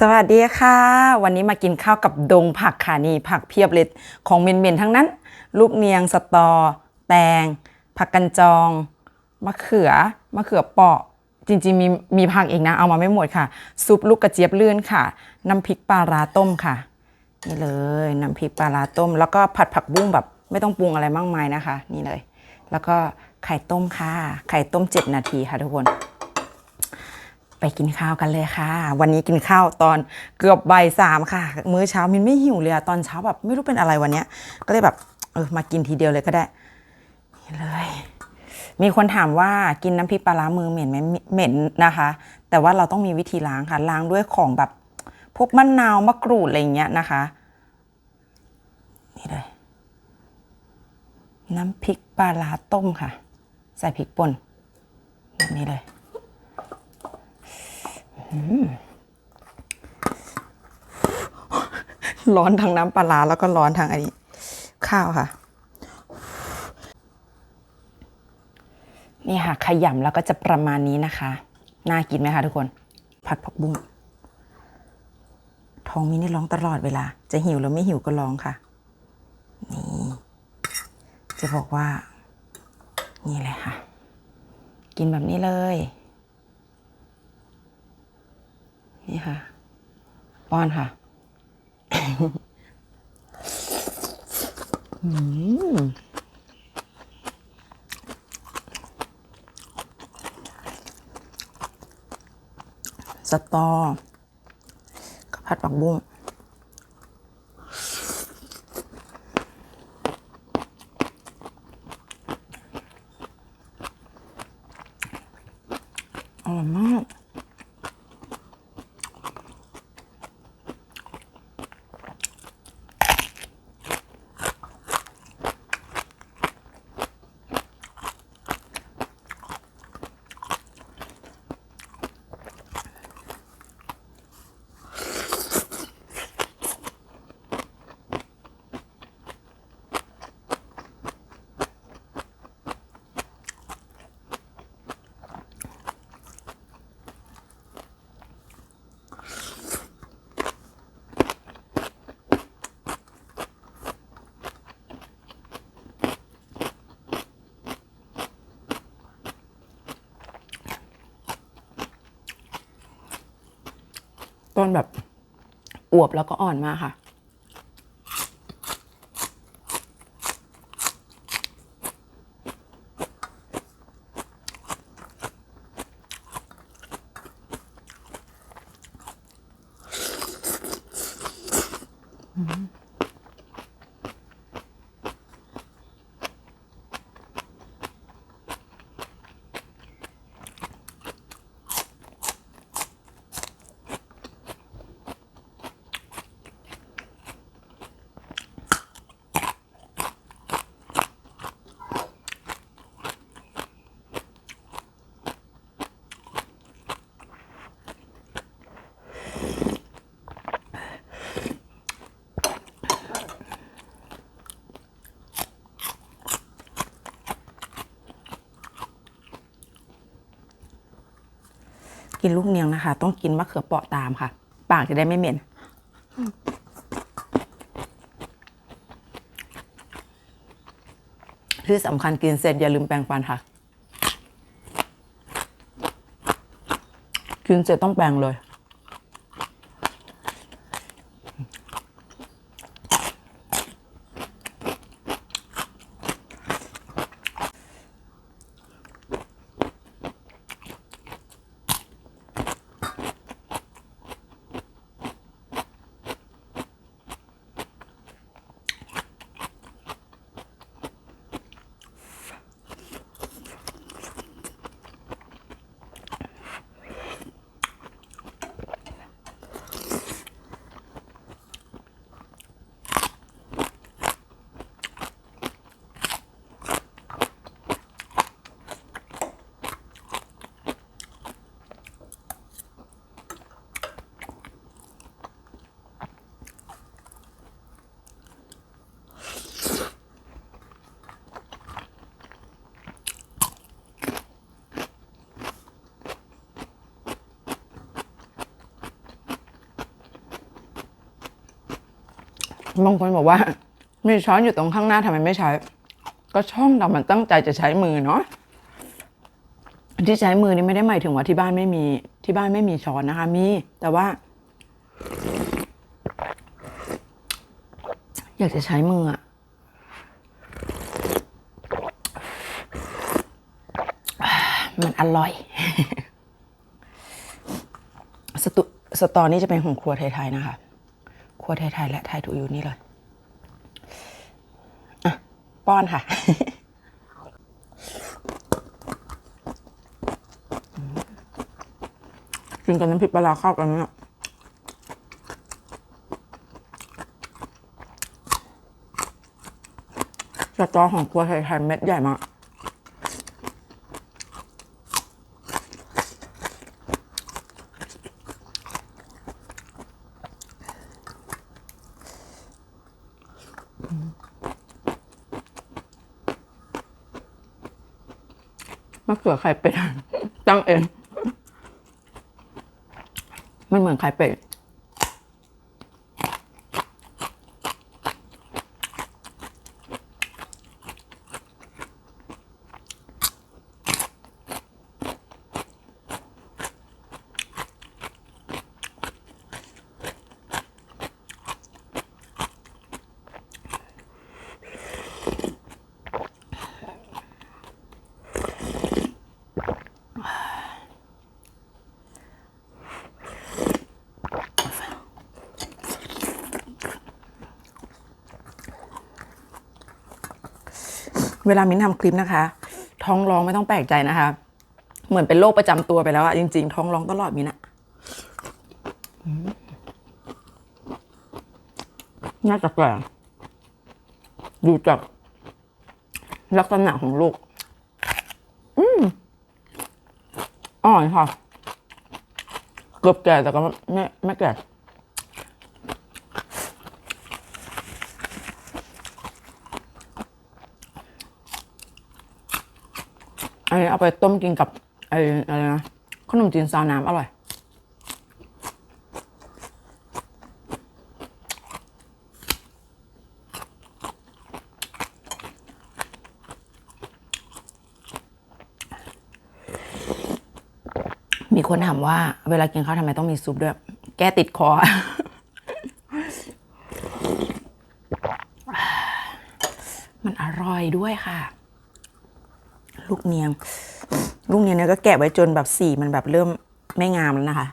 สวัสดีค่ะ วันนี้มากินข้าวกับดงผักค่ะนี่ผักเพียบเลยของเมนๆทั้งนั้น ลูกเนียงสตอ แตง ผักกันจองมะเขือมะเขือเปาะ จริงๆมีมีผักอีกนะเอามาไม่หมดค่ะ ซุปลูกกระเจี๊ยบลื่นค่ะ น้ำพริกปลาร้าต้มค่ะนี่เลยน้ำพริกปลาร้าต้ม แล้วก็ผัดผักบุ้งแบบ ไม่ต้องปรุงอะไรมากมายนะคะ นี่เลย แล้วก็ไข่ต้มค่ะ ไข่ต้ม 7 นาทีค่ะทุกคน ไปกินข้าวกันเลยค่ะ วันนี้กินข้าวตอนเกือบบ่ายสามค่ะ มื้อเช้ามินไม่หิวเลยอะตอนเช้าแบบไม่รู้เป็นอะไรวันเนี้ย ก็เลยแบบเออมากินทีเดียวเลยก็ได้นี่เลย มีคนถามว่ากินน้ำพริกปลาร้ามือเหม็นไหมเหม็นนะคะ แต่ว่าเราต้องมีวิธีล้างค่ะ ล้างด้วยของแบบพวกมะนาวมะกรูดอะไรอย่างเงี้ยนะคะ นี่เลย น้ำพริกปลาร้าต้มค่ะ ใส่พริกป่นแบบนี้เลย ร้อนทั้งน้ำปลาแล้วก็ร้อนทั้งอันนี้ ข้าวค่ะ นี่ค่ะ ขยำแล้วก็จะประมาณนี้นะคะ น่ากินไหมคะทุกคน ผัดผักบุ้งท้องมินี่ร้องตลอดเวลา จะหิวหรือไม่หิวก็ร้องค่ะ นี่ จะบอกว่า นี่เลยค่ะ กินแบบนี้เลย นี่ค่ะ ป้อนค่ะอืมสตอข้าวผัดผักบุ้ง ต้นแบบอวบแล้วก็อ่อนมากค่ะ กินลูกเนียงนะคะ ต้องกินมะเขือเปราะตามค่ะ ปากจะได้ไม่เหม็นที่สำคัญกินเสร็จอย่าลืมแปรงฟันค่ะ กินเสร็จต้องแปรงเลย บางคนบอกว่า มีช้อนอยู่ตรงข้างหน้าทำไมไม่ใช้ ก็ช่องเรามันตั้งใจจะใช้มือเนาะที่ใช้มือนี่ไม่ได้หมายถึงว่าที่บ้านไม่มีที่บ้านไม่มีช้อนนะคะ มี แต่ว่า อยากจะใช้มืออะมันอร่อย สตุสตอนี่จะเป็นของครัวไทยๆนะคะ ครัวไทยๆและไทยถูอยู่นี่เลยอะป้อนค่ะกินกับน้ำพริกปลาร้าเข้ากันเนี่ยสตอของครัวไทยๆเม็ดใหญ่มาก เขือไข่เป็ดตั้งเองมันเหมือนไข่เป็ด เวลามิ้นทำคลิปนะคะ ท้องร้องไม่ต้องแปลกใจนะคะ เหมือนเป็นโรคประจำตัวไปแล้วอะจริง ๆ ท้องร้องตลอดมิ้นอะน่าจะแปลดูจากลักษณะของลูก อืมอ่อนค่ะ เกือบแก่แต่ก็ไม่ไม่แก่ อันนี้เอาไปต้มกินกับไอ้อะไรนะขนมจีนซาวน้ำอร่อย มีคนถามว่า เวลากินข้าวทำไมต้องมีซุปด้วย แก้ติดคอมันอร่อยด้วยค่ะ ลูกเนียง ลูกเนียงเนี่ยก็แกะไว้จนแบบสีมันแบบเริ่มไม่งามแล้วนะคะ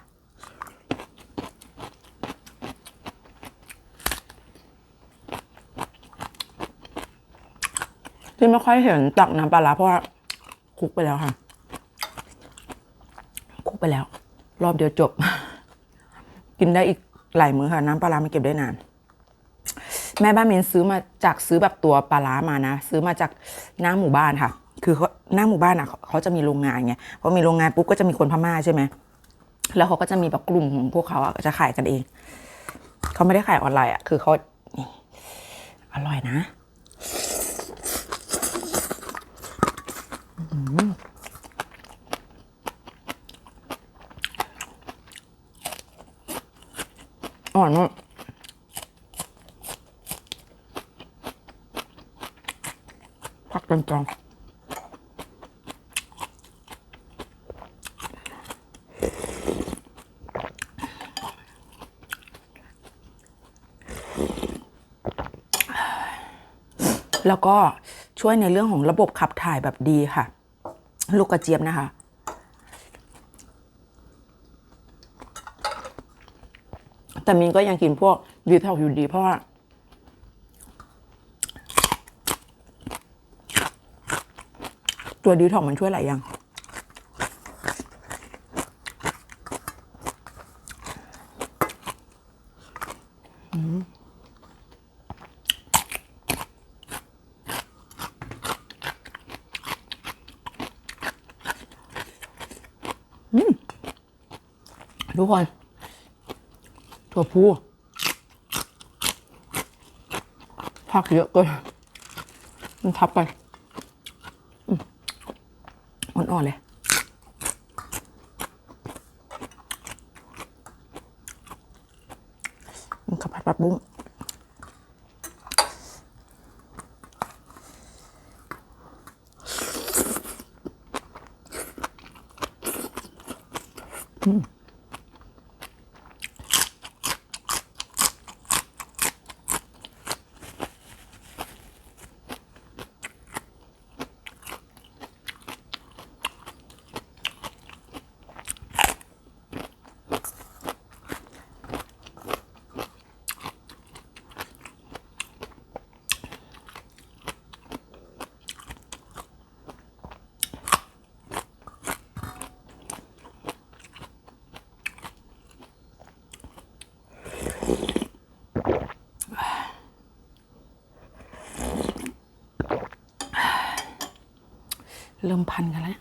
ที่ไม่ค่อยเห็นตักน้ำปลาร้าเพราะว่าคลุกไปแล้วค่ะคลุกไปแล้ว รอบเดียวจบ กินได้อีกหลายมื้อค่ะ น้ำปลาร้ามันเก็บได้นานแม่บ้านมินซื้อมาจากซื้อแบบตัวปลาร้ามานะ ซื้อมาจากหน้าหมู่บ้านค่ะ คือเขาหน้าหมู่บ้านอะเขาจะมีโรงงานไงพอมีโรงงานปุ๊บก็จะมีคนพม่าใช่ไหมแล้วเขาก็จะมีแบบกลุ่มของพวกเขาอะจะขายกันเองเขาไม่ได้ขายออนไลน์อะคือเขาอร่อยนะอร่อยมากผักกันจอง แล้วก็ช่วยในเรื่องของระบบขับถ่ายแบบดีค่ะ ลูกกระเจี๊ยบนะคะ แต่มินก็ยังกินพวกดีท็อกอยู่ดีเพราะว่าตัวดีท็อกมันช่วยหลายอย่างอืม ทุกคนถั่วพูผักเยอะเกินมันทับไปอ่อนๆเลยมันขับผัดผัดบุ้ง เริ่มพันกันแล้ว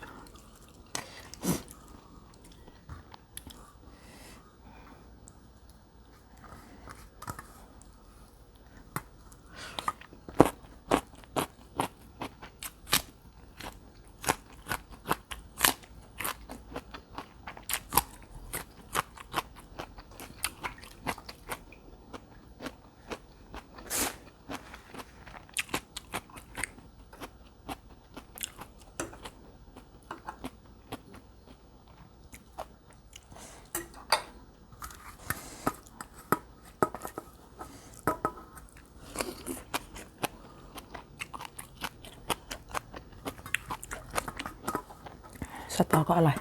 สตอก็อร่อย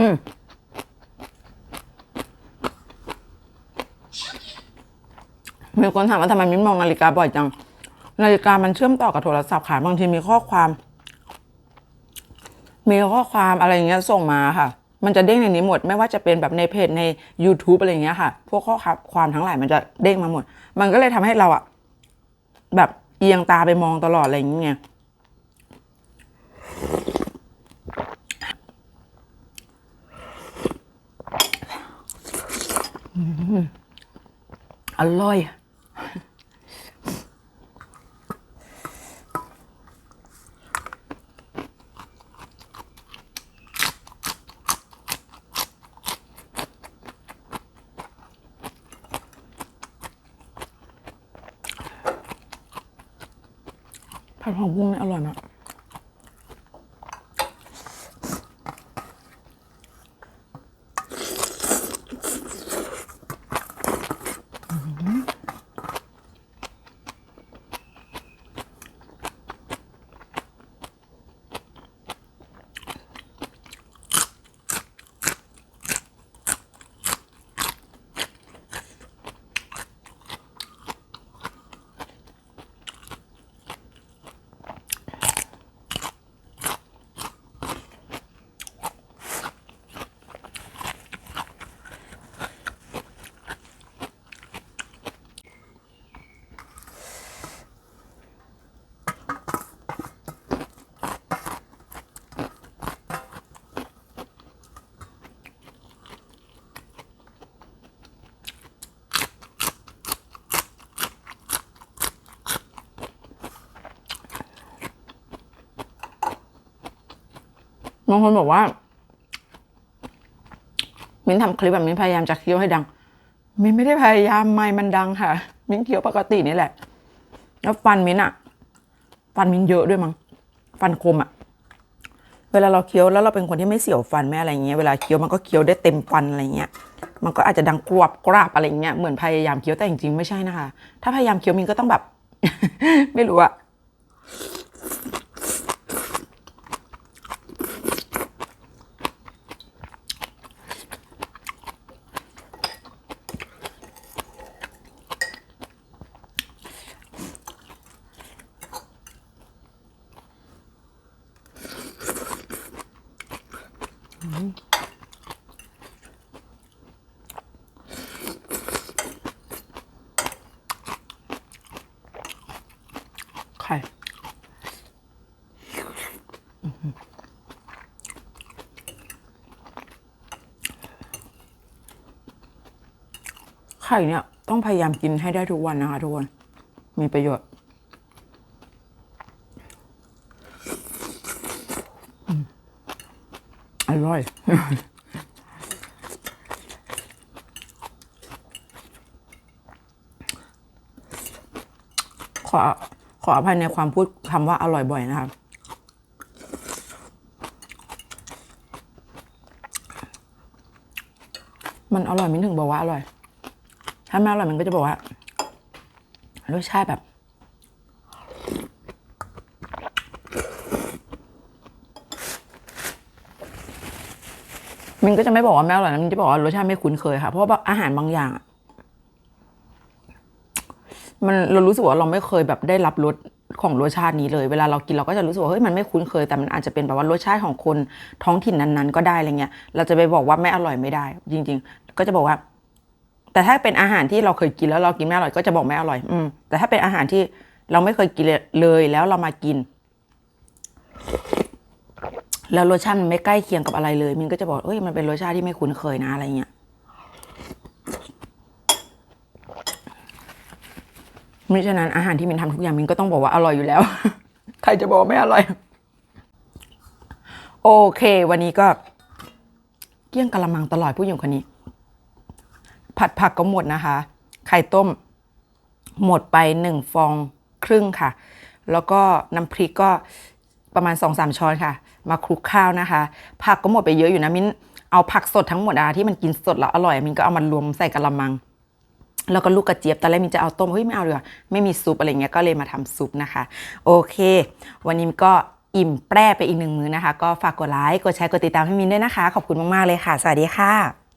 อืมมีคนถามว่าทำไมมิ้นมองนาฬิกาบ่อยจัง นาฬิกามันเชื่อมต่อกับโทรศัพท์ค่ะบางทีมีข้อความ มีข้อความอะไรอย่างเงี้ยส่งมาค่ะ มันจะเด้งในนี้หมด ไม่ว่าจะเป็นแบบในเพจใน YouTube อะไรอย่างเงี้ยค่ะ พวกข้อความทั้งหลายมันจะเด้งมาหมด มันก็เลยทำให้เราอะแบบ เอียงตาไปมองตลอดอะไรอย่างเงี้ยอร่อย ผัดผักบุ้งเนี่ยอร่อยมาก บางคนบอกว่า มิ้นทำคลิปแบบมิ้นพยายามจะเคี้ยวให้ดัง มิ้นไม่ได้พยายามไม่มันดังค่ะ มิ้นเคี้ยวปกตินี่แหละ แล้วฟันมิ้นอะฟันมิ้นเยอะด้วยมั้ง ฟันคมอะเวลาเราเคี้ยวแล้วเราเป็นคนที่ไม่เสียวฟันไม่อะไรเงี้ย เวลาเคี้ยวมันก็เคี้ยวได้เต็มฟันอะไรเงี้ย มันก็อาจจะดังกรวบกราบอะไรเงี้ย เหมือนพยายามเคี้ยวแต่จริงๆไม่ใช่นะคะ ถ้าพยายามเคี้ยวมิ้นก็ต้องแบบ ไม่รู้อะ ไข่เนี่ย ต้องพยายามกินให้ได้ทุกวันนะคะทุกคน มีประโยชน์อร่อยขอขออภัยในความพูดคำว่าอร่อยบ่อยนะครับ มันอร่อยมิ้นถึงบอกว่าอร่อย ถ้าไม่อร่อยมันก็จะบอกว่ารสชาติแบบ มันก็จะไม่บอกว่าไม่อร่อยนะมันจะบอกว่ารสชาติไม่คุ้นเคยค่ะ เพราะว่าอาหารบางอย่าง มันเรารู้สึกว่าเราไม่เคยแบบได้รับรส ของรสชาตินี้เลย เวลาเรากินเราก็จะรู้สึกว่าเฮ้ยมันไม่คุ้นเคยแต่มันอาจจะเป็นแบบว่ารสชาติของคนท้องถิ่นนั้นๆ ก็ได้อะไรเงี้ยเราจะไปบอกว่าไม่อร่อยไม่ได้ จริง ๆ ก็จะบอกว่า แต่ถ้าเป็นอาหารที่เราเคยกินแล้วเรากินไม่อร่อยก็จะบอกไม่อร่อย อืมแต่ถ้าเป็นอาหารที่เราไม่เคยกินเลยแล้วเรามากิน แล้วรสชาติมันไม่ใกล้เคียงกับอะไรเลยมินก็จะบอกเอ้ยมันเป็นรสชาติที่ไม่คุ้นเคยนะอะไรเงี้ย มิฉะนั้นอาหารที่มินทำทุกอย่างมินก็ต้องบอกว่าอร่อยอยู่แล้ว ใครจะบอกไม่อร่อย โอเค วันนี้ก็ เกี้ยงกะละมังตลอดผู้หญิงคนนี้ ผัดผักก็หมดนะคะ ไข่ต้ม หมดไปหนึ่งฟองครึ่งค่ะ แล้วก็น้ำพริกก็ประมาณ2องสามช้อนค่ะ มาคลุกข้าวนะคะ ผักก็หมดไปเยอะอยู่นะมิ้นเอาผักสดทั้งหมดอะที่มันกินสดแล้วอร่อยมิ้นก็เอามารวมใส่กะละมัง แล้วก็ลูกกระเจี๊ยบตอนแรกมินจะเอาต้มเฮ้ยไม่เอาเลยไม่มีซุปอะไรเงี้ยก็เลยมาทำซุปนะคะ โอเค วันนี้ก็อิ่มแปร่ไปอีกหนึ่งมื้อนะคะ ก็ฝากกดไลค์กดแชร์กดติดตามให้มินด้วยนะคะ ขอบคุณมากๆเลยค่ะ สวัสดีค่ะ